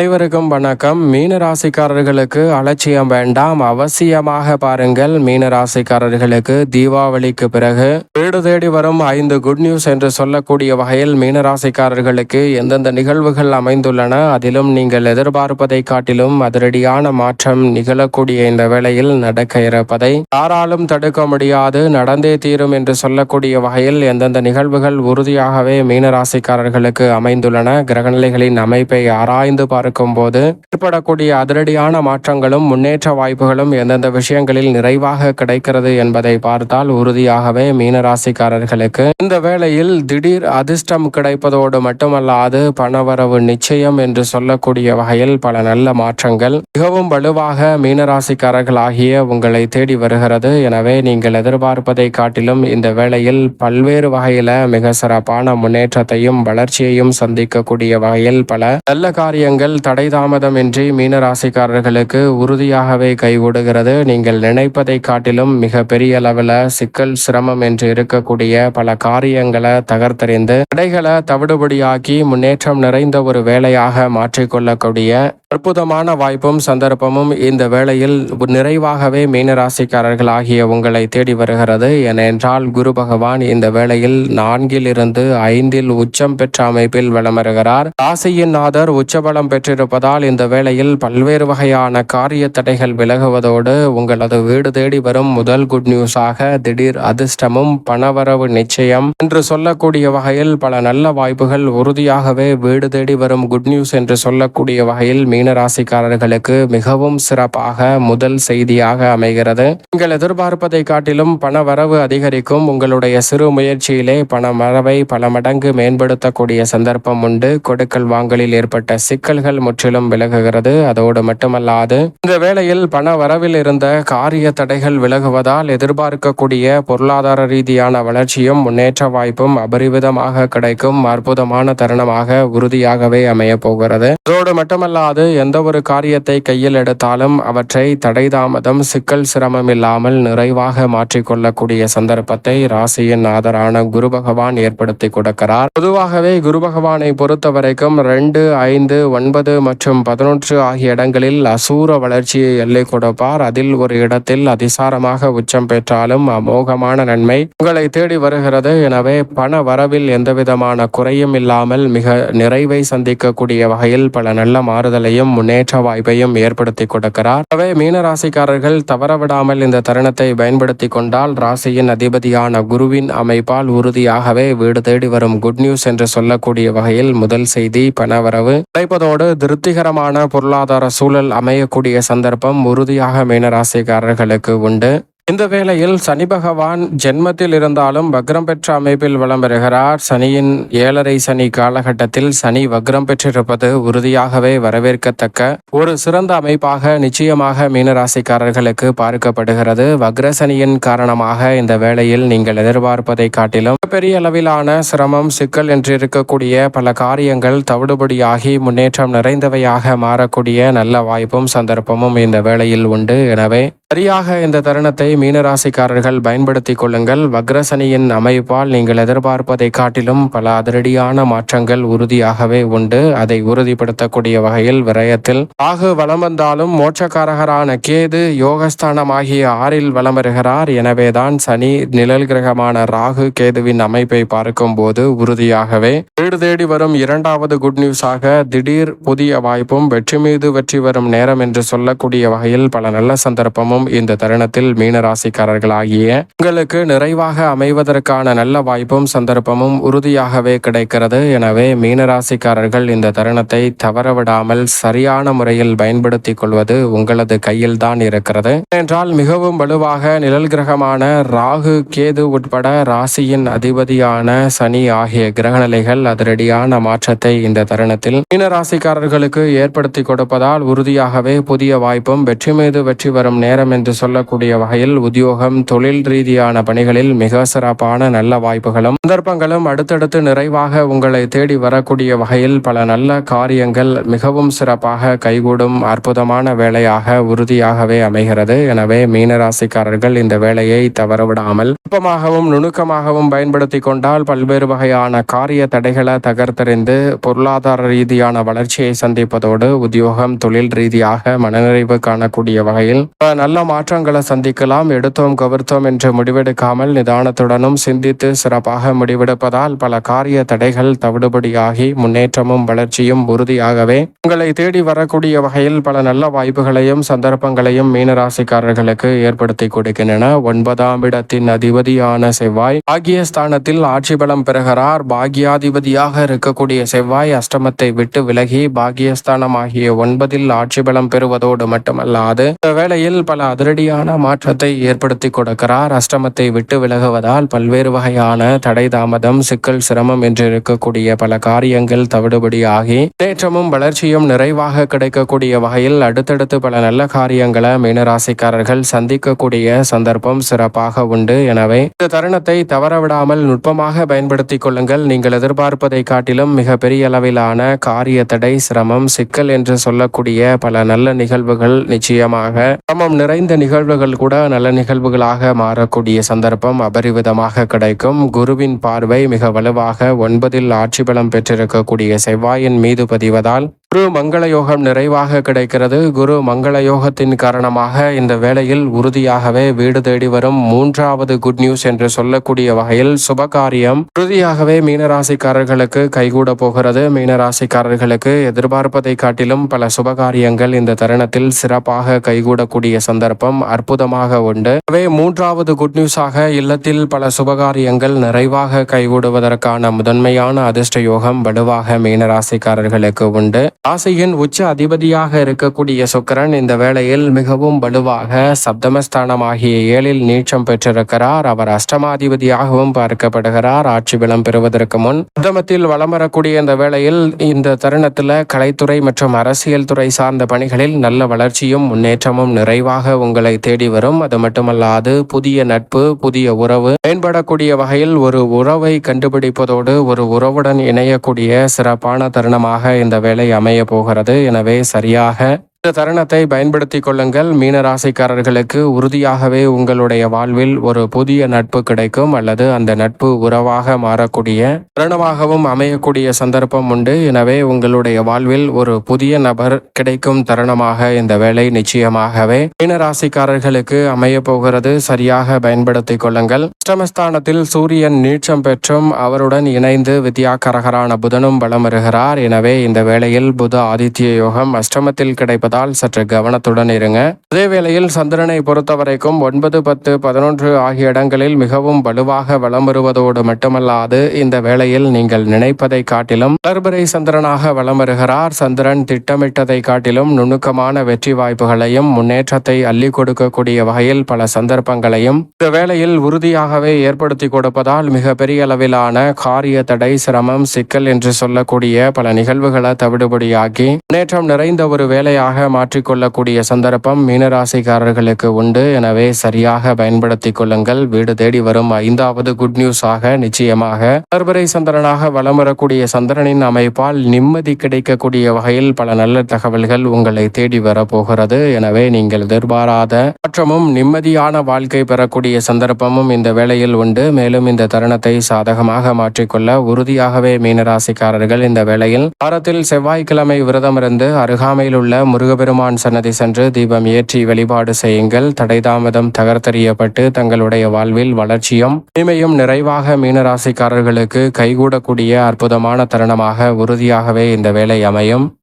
அனைவருக்கும் வணக்கம். மீன ராசிக்காரர்களுக்கு அலட்சியம் வேண்டாம். அவசியமாக பாருங்கள் மீன ராசிக்காரர்களுக்கு தீபாவளிக்கு பிறகு வீடு தேடி வரும் ஐந்து குட் நியூஸ் என்று சொல்லக்கூடிய வகையில் மீன ராசிக்காரர்களுக்கு எந்தெந்த நிகழ்வுகள் அமைந்துள்ளன அதிலும் நீங்கள் எதிர்பார்ப்பதை காட்டிலும் அதிரடியான மாற்றம் நிகழக்கூடிய இந்த வேளையில் நடக்க இருப்பதை யாராலும் தடுக்க முடியாது. நடந்தே தீரும் என்று சொல்லக்கூடிய வகையில் எந்தெந்த நிகழ்வுகள் உறுதியாகவே மீன ராசிக்காரர்களுக்கு அமைந்துள்ளன கிரகநிலைகளின் அமைப்பை ஆராய்ந்து பார்க்கும் போது ஏற்படக்கூடிய அதிரடியான மாற்றங்களும் முன்னேற்ற வாய்ப்புகளும் எந்தெந்த விஷயங்களில் நிறைவாக கிடைக்கிறது என்பதை பார்த்தால் உறுதியாகவே மீனராசிக்காரர்களுக்கு இந்த வேளையில் திடீர் அதிர்ஷ்டம் கிடைப்பதோடு மட்டுமல்லாது பணவரவு நிச்சயம் என்று சொல்லக்கூடிய வகையில் பல நல்ல மாற்றங்கள் மிகவும் வலுவாக மீனராசிக்காரர்களாகிய உங்களை தேடி வருகிறது. எனவே நீங்கள் எதிர்பார்ப்பதை காட்டிலும் இந்த வேளையில் பல்வேறு வகையில மிக சிறப்பான முன்னேற்றத்தையும் வளர்ச்சியையும் சந்திக்கக்கூடிய வகையில் பல நல்ல காரியங்கள் தடை தாமதமின்றி மீனராசிக்காரர்களுக்கு உறுதியாகவே கைவிடுகிறது நீங்கள் நினைப்பதை காட்டிலும் மிக பெரிய அளவில் சிக்கல் சிரமம் என்று இருக்கக்கூடிய பல காரியங்களை தகர்த்தறிந்து தடைகளை தவிடுபடியாக்கி முன்னேற்றம் நிறைந்த ஒரு வேலையாக மாற்றிக்கொள்ளக்கூடிய அற்புதமான வாய்ப்பும் சந்தர்ப்பமும் இந்த வேளையில் நிறைவாகவே மீனராசிக்காரர்கள் ஆகிய உங்களை தேடி வருகிறது. ஏனென்றால் குரு பகவான் இந்த வேளையில் நான்கில் இருந்து ஐந்தில் உச்சம் பெற்ற அமைப்பில் வளமருகிறார். ராசியின் நாதர் உச்சபலம் பெற்றிருப்பதால் இந்த வேளையில் பல்வேறு வகையான காரிய தடைகள் விலகுவதோடு உங்களது வீடு தேடி வரும் முதல் குட் நியூஸாக திடீர் அதிர்ஷ்டமும் பணவரவு நிச்சயம் என்று சொல்லக்கூடிய வகையில் பல நல்ல வாய்ப்புகள் உறுதியாகவே வீடு தேடி வரும் குட் நியூஸ் என்று சொல்லக்கூடிய வகையில் மீனராசிக்காரர்களுக்கு மிகவும் சிறப்பாக முதல் செய்தியாக அமைகிறது. நீங்கள் எதிர்பார்ப்பதை காட்டிலும் பண வரவு அதிகரிக்கும். உங்களுடைய சிறு முயற்சியிலே பண வரவை பல மடங்கு மேம்படுத்தக்கூடிய சந்தர்ப்பம் உண்டு. கொடுக்கல் வாங்கலில் ஏற்பட்ட சிக்கல்கள் முற்றிலும் விலகுகிறது. அதோடு மட்டுமல்லாது இந்த வேளையில் பண வரவில் இருந்த காரிய தடைகள் விலகுவதால் எதிர்பார்க்கக்கூடிய பொருளாதார ரீதியான வளர்ச்சியும் முன்னேற்ற வாய்ப்பும் அபரிவிதமாக கிடைக்கும் அற்புதமான தருணமாக உறுதியாகவே அமைய போகிறது. அதோடு மட்டுமல்லாது எந்த ஒரு காரியத்தை கையில் எடுத்தாலும் அவற்றை தடை தாமதம் சிக்கல் சிரமம் இல்லாமல் நிறைவாக மாற்றிக்கொள்ளக்கூடிய சந்தர்ப்பத்தை ராசியின் ஆதரான குரு பகவான் ஏற்படுத்தி கொடுக்கிறார். பொதுவாகவே குரு பகவானை பொறுத்த வரைக்கும் ரெண்டு ஐந்து ஒன்பது மற்றும் பதினொன்று ஆகிய இடங்களில் அசூர வளர்ச்சியை எல்லை கொடுப்பார். அதில் ஒரு இடத்தில் அதிசாரமாக உச்சம் பெற்றாலும் அமோகமான நன்மை உங்களை தேடி வருகிறது. எனவே பண வரவில் எந்தவிதமான குறையும் இல்லாமல் மிக நிறைவை சந்திக்கக்கூடிய வகையில் பல நல்ல மாறுதலையும் முன்னேற்ற வாய்ப்பையும் ஏற்படுத்தி கொடுக்கிறார். எனவே மீனராசிக்காரர்கள் தவறவிடாமல் இந்த தருணத்தை பயன்படுத்தி கொண்டால் ராசியின் அதிபதியான குருவின் அமைப்பால் உறுதியாகவே வீடு தேடி வரும் குட் நியூஸ் என்று சொல்லக்கூடிய வகையில் முதல் செய்தி பணவரவு கிடைப்பதோடு திருப்திகரமான பொருளாதார சூழல் அமையக்கூடிய சந்தர்ப்பம் உறுதியாக மீனராசிக்காரர்களுக்கு உண்டு. இந்த வேளையில் சனி பகவான் ஜென்மத்தில் இருந்தாலும் வக்ரம் பெற்ற அமைப்பில் வலம் பெறுகிறார். சனியின் ஏழரை சனி காலகட்டத்தில் சனி வக்ரம் பெற்றிருப்பது உறுதியாகவே வரவேற்கத்தக்க ஒரு சிறந்த அமைப்பாக நிச்சயமாக மீனராசிக்காரர்களுக்கு பார்க்கப்படுகிறது. வக்ர சனியின் காரணமாக இந்த வேளையில் நீங்கள் எதிர்பார்ப்பதை காட்டிலும் பெரிய அளவிலான சிரமம் சிக்கல் என்று இருக்கக்கூடிய பல காரியங்கள் தவிடுபடியாகி முன்னேற்றம் நிறைந்தவையாக மாறக்கூடிய நல்ல வாய்ப்பும் சந்தர்ப்பமும் இந்த வேளையில் உண்டு. எனவே சரியாக இந்த தருணத்தை மீனராசிக்காரர்கள் பயன்படுத்திக் கொள்ளுங்கள். வக்ரசனியின் அமைப்பால் நீங்கள் எதிர்பார்ப்பதை காட்டிலும் பல அதிரடியான மாற்றங்கள் உறுதியாகவே உண்டு. அதை உறுதிப்படுத்தக்கூடிய வகையில் விரயத்தில் ராகு வலம் வந்தாலும் மோட்சக்காரகரான கேது யோகஸ்தானமாகிய ஆறில் வலம் வருகிறார். எனவேதான் சனி நிழல் கிரகமான ராகு கேதுவின் அமைப்பை பார்க்கும் போது உறுதியாகவே வீடு தேடி வரும் இரண்டாவது குட் நியூஸாக திடீர் புதிய வாய்ப்பும் வெற்றி மீது வெற்றி வரும் நேரம் என்று சொல்லக்கூடிய வகையில் பல நல்ல சந்தர்ப்பமும் இந்த தருணத்தில் மீனராசிக்காரர்கள் ஆகிய உங்களுக்கு நிறைவாக அமைவதற்கான நல்ல வாய்ப்பும் சந்தர்ப்பமும் உறுதியாகவே கிடைக்கிறது. எனவே மீனராசிக்காரர்கள் இந்த தருணத்தை தவறவிடாமல் சரியான முறையில் பயன்படுத்திக் கொள்வது உங்களது கையில் தான் இருக்கிறது. என்றால் மிகவும் வலுவாக நிழல் கிரகமான ராகு கேது உட்பட ராசியின் அதிபதியான சனி ஆகிய கிரகநிலைகள் அதிரடியான மாற்றத்தை இந்த தருணத்தில் மீனராசிக்காரர்களுக்கு ஏற்படுத்தி கொடுப்பதால் உறுதியாகவே புதிய வாய்ப்பும் வெற்றி மீது வெற்றி வரும் நேரம் அதிர்ஷ்டம் என்று சொல்லக்கூடிய வகையில் உத்தியோகம் தொழில் ரீதியான பணிகளில் மிக சிறப்பான நல்ல வாய்ப்புகளும் சந்தர்ப்பங்களும் அடுத்தடுத்து நிறைவாக உங்களை தேடி வரக்கூடிய வகையில் பல நல்ல காரியங்கள் மிகவும் சிறப்பாக கைகூடும் அற்புதமான வேலையாக உறுதியாகவே அமைகிறது. எனவே மீனராசிக்காரர்கள் இந்த வேலையை தவறவிடாமல் நுட்பமாகவும் நுணுக்கமாகவும் பயன்படுத்தி கொண்டால் பல்வேறு வகையான காரிய தடைகளை தகர்த்தெறிந்து பொருளாதார ரீதியான வளர்ச்சியை சந்திப்பதோடு உத்தியோகம் தொழில் ரீதியாக மனநிறைவு காணக்கூடிய வகையில் நல்ல மாற்றங்களை சந்திக்கலாம் எடுத்தோம் கவிர்த்தோம் என்று முடிவெடுக்காமல் நிதானத்துடனும் சிந்தித்து சிறப்பாக முடிவெடுப்பதால் பல காரிய தடைகள் தவிடுபடியாகி முன்னேற்றமும் வளர்ச்சியும் உறுதியாகவே. உங்களை தேடி வரக்கூடிய வகையில் பல நல்ல வாய்ப்புகளையும் சந்தர்ப்பங்களையும் மீனராசிக்காரர்களுக்கு ஏற்படுத்தி கொடுக்கின்றன. ஒன்பதாம் இடத்தின் அதிபதியான செவ்வாய். பாகியஸ்தானத்தில் ஆட்சி பலம் பெறுகிறார். பாகியாதிபதியாக இருக்கக்கூடிய செவ்வாய் அஷ்டமத்தை விட்டு விலகி பாகியஸ்தானம் ஆகிய ஒன்பதில் ஆட்சி பலம் பெறுவதோடு மட்டுமல்லாது இந்த வேளையில் பல அதிரடியான மாற்றத்தை ஏற்படுத்தி கொடுக்கிறார். அஷ்டமத்தை விட்டு விலகுவதால் பல்வேறு வகையான தடை தாமதம் சிக்கல் சிரமம் என்று இருக்கக்கூடிய பல காரியங்கள் தவிடுபடியாகி நேற்றமும் வளர்ச்சியும் நிறைவாக கிடைக்கக்கூடிய வகையில் அடுத்தடுத்து பல நல்ல காரியங்களை மீனராசிக்காரர்கள் சந்திக்கக்கூடிய சந்தர்ப்பம் சிறப்பாக உண்டு. எனவே இந்த தருணத்தை தவறவிடாமல் நுட்பமாக பயன்படுத்திக் கொள்ளுங்கள். நீங்கள் எதிர்பார்ப்பதை காட்டிலும் மிக பெரிய அளவிலான காரிய தடை சிரமம் சிக்கல் என்று சொல்லக்கூடிய பல நல்ல நிகழ்வுகள் நிச்சயமாக சிரமம் நிறை இந்த நிகழ்வுகள் கூட நல்ல நிகழ்வுகளாக மாறக்கூடிய சந்தர்ப்பம் அபரிவிதமாக கிடைக்கும். குருவின் பார்வை மிக வலுவாக ஒன்பதில் ஆட்சி பலம் பெற்றிருக்கக்கூடிய செவ்வாயின் மீது பதிவதால் குரு மங்கள யோகம் நிறைவாக கிடைக்கிறது. குரு மங்கள யோகத்தின் காரணமாக இந்த வேளையில் உறுதியாகவே வீடு தேடி வரும் மூன்றாவது குட் நியூஸ் என்று சொல்லக்கூடிய வகையில் சுபகாரியம். உறுதியாகவே மீனராசிக்காரர்களுக்கு கைகூட போகிறது. மீனராசிக்காரர்களுக்கு எதிர்பார்ப்பதை காட்டிலும் பல சுபகாரியங்கள் இந்த தருணத்தில் சிறப்பாக கைகூடக்கூடிய சந்தர்ப்பம் அற்புதமாக உண்டு. எனவே மூன்றாவது குட் நியூஸாக இல்லத்தில் பல சுபகாரியங்கள் நிறைவாக கைகூடுவதற்கான முதன்மையான அதிர்ஷ்ட யோகம் வலுவாக மீனராசிக்காரர்களுக்கு உண்டு. ராசியின் உச்ச அதிபதியாக இருக்கக்கூடிய சுக்கரன் இந்த வேளையில் மிகவும் வலுவாக சப்தமஸ்தானமாகிய ஏழில் நீச்சம் பெற்றிருக்கிறார். அவர் அஷ்டமாதிபதியாகவும் பார்க்கப்படுகிறார். ஆட்சி பலம் பெறுவதற்கு முன் சப்தமத்தில் வலம் வரக்கூடிய இந்த வேளையில் இந்த தருணத்தில் கலைத்துறை மற்றும் அரசியல் துறை சார்ந்த பணிகளில் நல்ல வளர்ச்சியும் முன்னேற்றமும் நிறைவாக உங்களை தேடி வரும். அது மட்டுமல்லாது புதிய நட்பு புதிய உறவு மேம்படக்கூடிய வகையில் ஒரு உறவை கண்டுபிடிப்பதோடு ஒரு உறவுடன் இணையக்கூடிய சிறப்பான தருணமாக இந்த வேலை அமைய போகிறது. எனவே சரியாக இந்த தருணத்தை பயன்படுத்திக் கொள்ளுங்கள். மீனராசிக்காரர்களுக்கு உறுதியாகவே உங்களுடைய வாழ்வில் ஒரு புதிய நட்பு கிடைக்கும் அல்லது அந்த நட்பு உறவாக மாறக்கூடிய தருணமாகவும் அமையக்கூடிய சந்தர்ப்பம் உண்டு. எனவே உங்களுடைய வாழ்வில் ஒரு புதிய நபர் கிடைக்கும் தருணமாக இந்த வேலை நிச்சயமாகவே மீனராசிக்காரர்களுக்கு அமைய போகிறது. சரியாக பயன்படுத்திக் கொள்ளுங்கள். அஷ்டமஸ்தானத்தில் சூரியன் நீட்சம் பெற்றும் அவருடன் இணைந்து வித்யாகரகரான புதனும் பலம் வருகிறார். எனவே இந்த வேளையில் புத ஆதித்ய யோகம் அஷ்டமத்தில் இருப்பதால் சற்று கவனத்துடன் இருங்க. அதே வேளையில் சந்திரனை பொறுத்த வரைக்கும் ஒன்பது பத்து பதினொன்று ஆகிய இடங்களில் மிகவும் வலுவாக வளம் வருவதோடு மட்டுமல்லாது இந்த வேளையில் நீங்கள் நினைப்பதை காட்டிலும் வளர்பிறை சந்திரனாக வளம் வருகிறார் சந்திரன் திட்டமிட்டதை காட்டிலும் நுணுக்கமான வெற்றி வாய்ப்புகளையும் முன்னேற்றத்தை அள்ளி கொடுக்கக்கூடிய வகையில் பல சந்தர்ப்பங்களையும் இந்த வேளையில் உறுதியாகவே ஏற்படுத்தி கொடுப்பதால் மிக பெரிய அளவிலான காரிய தடை சிரமம் சிக்கல் என்று சொல்லக்கூடிய பல நிகழ்வுகளை தவிடுபடியாக்கி முன்னேற்றம் நிறைந்த ஒரு வேலையாக மாற்றிக்கொள்ளக்கூடிய சந்தர்ப்பம் மீனராசிக்காரர்களுக்கு உண்டு. எனவே சரியாக பயன்படுத்திக் கொள்ளுங்கள். வீடு தேடி வரும் ஐந்தாவது குட் நியூஸாக நிச்சயமாக வளர்பிறை சந்திரனாக வலம் வரக்கூடிய சந்திரனின் அமைப்பால் நிம்மதி கிடைக்கக்கூடிய வகையில் பல நல்ல தகவல்கள் உங்களை தேடி வரப்போகிறது. எனவே நீங்கள் எதிர்பாராத மாற்றமும் நிம்மதியான வாழ்க்கை பெறக்கூடிய சந்தர்ப்பமும் இந்த வேளையில் உண்டு. மேலும் இந்த தருணத்தை சாதகமாக மாற்றிக்கொள்ள உறுதியாகவே மீனராசிக்காரர்கள் இந்த வேளையில் வாரத்தில் செவ்வாய்க்கிழமை விரதம் இருந்து அருகாமையில் உள்ள முருக முருகபெருமான் சன்னதி சென்று தீபம் ஏற்றி வழிபாடு செய்யுங்கள். தடைதாமதம் தகர்த்தறியப்பட்டு தங்களுடைய வாழ்வில் வளர்ச்சியும் இனிமையும் நிறைவாக மீனராசிக்காரர்களுக்கு கைகூடக்கூடிய அற்புதமான தருணமாக உறுதியாகவே இந்த வேலை அமையும்.